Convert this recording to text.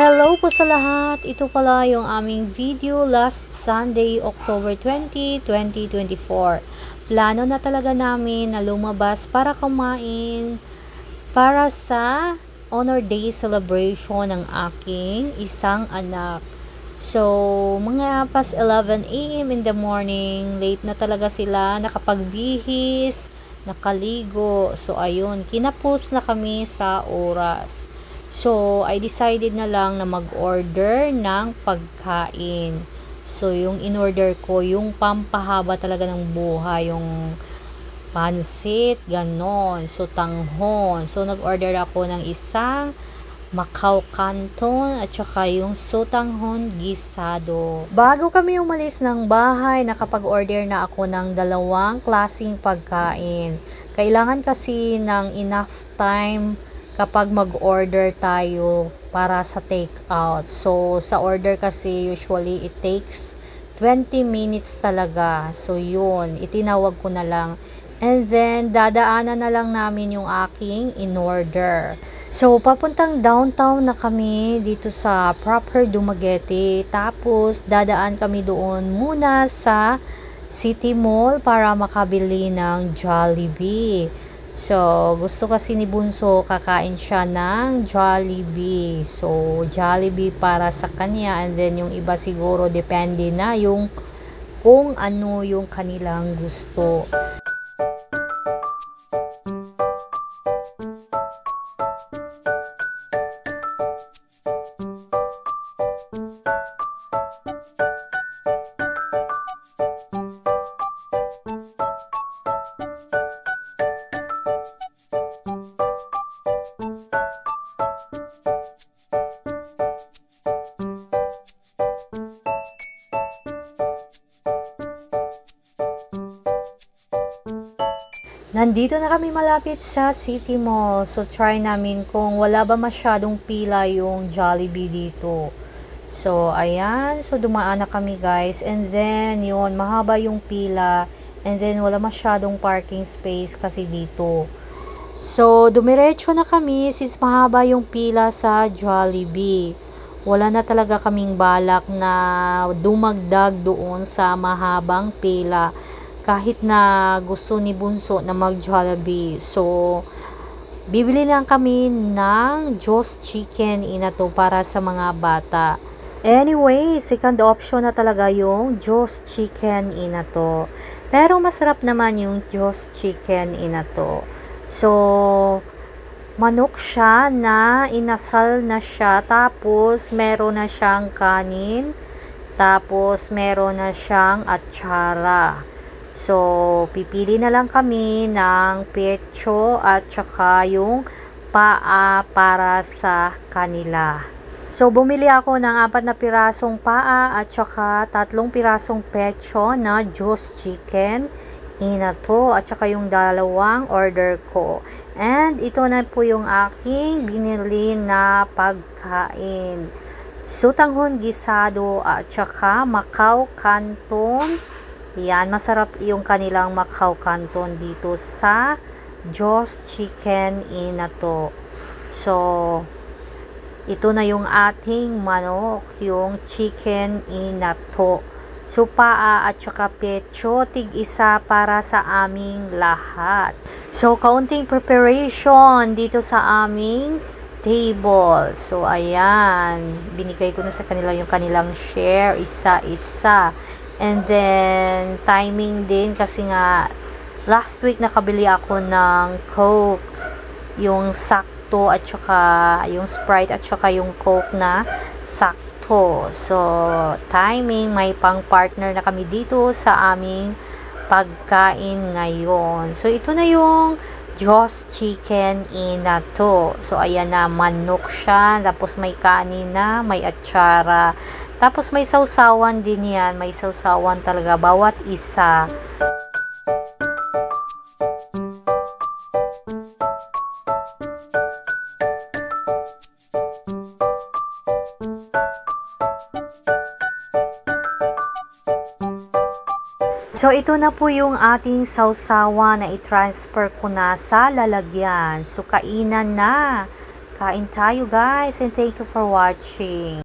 Hello po sa lahat! Ito pala yung aming video last Sunday, October 20, 2024. Plano na talaga namin na lumabas para kumain para sa Honor Day celebration ng aking isang anak. So, mga pas 11 a.m. in the morning, late na talaga sila, nakapagbihis, nakaligo. So, ayun, kinapos na kami sa oras. So, I decided na lang na mag-order ng pagkain. So, yung in-order ko, yung pampahaba talaga ng buhay, yung pansit, ganon. So, tanghon. So, nag-order ako ng isang Macau Canton at saka yung sotanghon gisado. Bago kami umalis ng bahay, nakapag-order na ako ng dalawang klasing pagkain. Kailangan kasi ng enough time kapag mag-order tayo para sa take-out. So, sa order kasi usually it takes 20 minutes talaga. So, yun. Itinawag ko na lang. And then, dadaanan na lang namin yung aking in-order. So, papuntang downtown na kami dito sa proper Dumaguete. Tapos, dadaan kami doon muna sa City Mall para makabili ng Jollibee. So, gusto kasi ni Bunso kakain siya ng Jollibee. So, Jollibee para sa kanya and then yung iba siguro depende na yung kung ano yung kanilang gusto. Nandito na kami malapit sa City Mall. So, try namin kung wala ba masyadong pila yung Jollibee dito. So, ayan. So, dumaan na kami guys. And then, yun, mahaba yung pila. And then, wala masyadong parking space kasi dito. So, dumiretso na kami since mahaba yung pila sa Jollibee. Wala na talaga kaming balak na dumagdag doon sa mahabang pila kahit na gusto ni Bunso na mag Jollibee. So, bibili lang kami ng Joss Chicken inato para sa mga bata. Anyway, second option na talaga yung Joss Chicken inato. Pero masarap naman yung Joss Chicken inato. So, manok siya na inasal na siya. Tapos, meron na siyang kanin. Tapos, meron na siyang atsara. So, pipili na lang kami ng pecho at saka yung paa para sa kanila. So, bumili ako ng apat na pirasong paa at saka tatlong pirasong pecho na juice chicken inato at saka yung dalawang order ko. And ito na po yung aking binili na pagkain. Sutanghon gisado at saka Macau Canton yan, masarap yung kanilang Macau Canton dito sa Joss Chicken Inato. So, ito na yung ating manok, yung chicken inato. So, paa at saka pecho, tig isa para sa aming lahat. So, kaunting preparation dito sa aming table. So, ayan. Binigay ko na sa kanila yung kanilang share, isa-isa. And then, timing din kasi nga, last week nakabili ako ng Coke. Yung sakto at saka yung Sprite at saka yung Coke na sakto. So, timing, may pang partner na kami dito sa aming pagkain ngayon. So, ito na yung Joss Chicken Inato. So, ayan na, manok siya. Tapos may kanin na, may atsara. Tapos may sausawan din yan. May sausawan talaga. Bawat isa. So, ito na po yung ating sausawa na i-transfer ko na sa lalagyan. So, kainan na. Kain tayo guys and thank you for watching.